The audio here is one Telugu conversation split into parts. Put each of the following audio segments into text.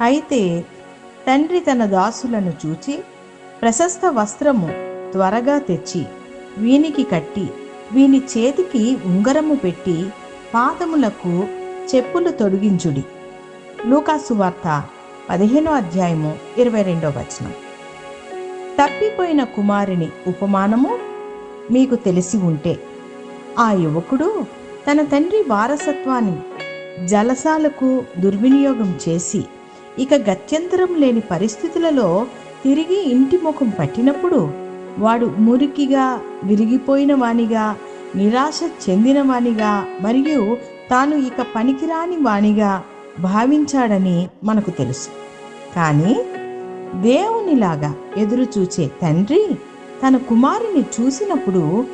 అయితే తండ్రి తన దాసులను చూచి ప్రశస్త వస్త్రము త్వరగా తెచ్చి వీనికి కట్టి వీని చేతికి ఉంగరము పెట్టి పాదములకు చెప్పులు తొడిగించుడి. లూకాసు వార్త పదిహేనో అధ్యాయము ఇరవై రెండో వచనం. తప్పిపోయిన కుమారుని ఉపమానము మీకు తెలిసి ఉంటే ఆ యువకుడు తన తండ్రి వారసత్వాన్ని జలసాలకు దుర్వినియోగం చేసి ఇక గత్యంతరం లేని పరిస్థితులలో తిరిగి ఇంటి ముఖం పట్టినప్పుడు వాడు మురికిగా విరిగిపోయిన వానిగా నిరాశ చెందిన వాణిగా మరియు తాను ఇక పనికిరాని వానిగా భావించాడని మనకు తెలుసు. కానీ దేవునిలాగా ఎదురు చూచే తండ్రి తన కుమారుని చూసినప్పుడు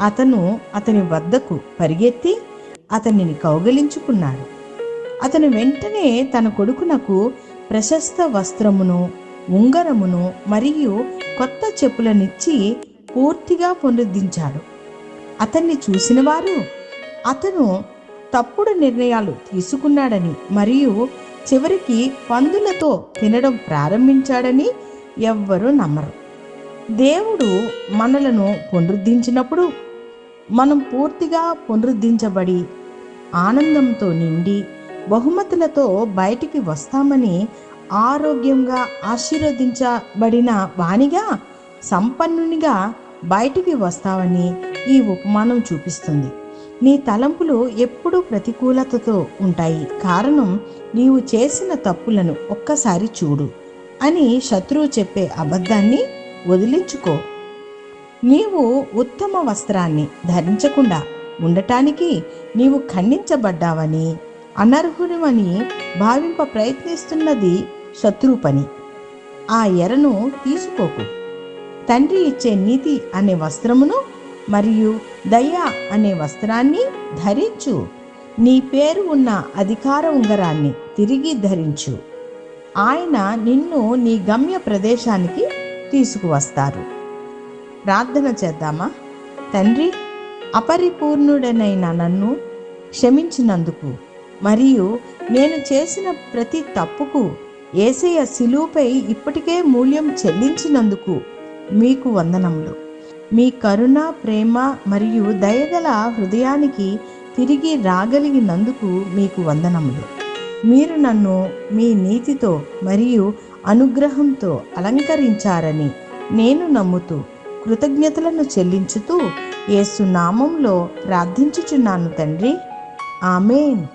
అతను అతని వద్దకు పరిగెత్తి అతనిని కౌగలించుకున్నాడు. అతను వెంటనే తన కొడుకునకు ప్రశస్త వస్త్రమును ఉంగరమును మరియు కొత్త చెప్పులనిచ్చి పూర్తిగా పునరుద్ధించాడు. అతన్ని చూసినవారు అతను తప్పుడు నిర్ణయాలు తీసుకున్నాడని మరియు చివరికి పందులతో తినడం ప్రారంభించాడని ఎవ్వరూ నమ్మరు. దేవుడు మనలను పునరుద్ధరించినప్పుడు మనం పూర్తిగా పునరుద్ధరించబడి ఆనందంతో నిండి బహుమతులతో బయటికి వస్తామని ఆరోగ్యంగా ఆశీర్వదించబడిన వాణిగా సంపన్నునిగా బయటికి వస్తావని ఈ ఉపమానం చూపిస్తుంది. నీ తలంపులు ఎప్పుడూ ప్రతికూలతతో ఉంటాయి. కారణం నీవు చేసిన తప్పులను ఒక్కసారి చూడు అని శత్రువు చెప్పే అబద్ధాన్ని వదిలించుకో. నీవు ఉత్తమ వస్త్రాన్ని ధరించకుండా ఉండటానికి నీవు ఖండించబడ్డావని అనర్హుడమని భావింప ప్రయత్నిస్తున్నది శత్రు పని. ఆ ఎరను తీసుకోకు. తండ్రి ఇచ్చే నీతి అనే వస్త్రమును మరియు దయ అనే వస్త్రాన్ని ధరించు. నీ పేరు ఉన్న అధికార ఉంగరాన్ని తిరిగి ధరించు. ఆయన నిన్ను నీ గమ్య ప్రదేశానికి తీసుకువస్తారు. ప్రార్థన చేద్దామా? తండ్రి అపరిపూర్ణుడనైన నన్ను క్షమించినందుకు మరియు నేను చేసిన ప్రతి తప్పుకు ఏసయ్య శిలువుపై ఇప్పటికే మూల్యం చెల్లించినందుకు మీకు వందనములు. మీ కరుణ ప్రేమ మరియు దయగల హృదయానికి తిరిగి రాగలిగినందుకు మీకు వందనములు. మీరు నన్ను మీ నీతితో మరియు అనుగ్రహంతో అలంకరించారని నేను నమ్ముతూ కృతజ్ఞతలను చెల్లించుతూ ఏసునామంలో ప్రార్థించుచున్నాను తండ్రి. ఆమెన్.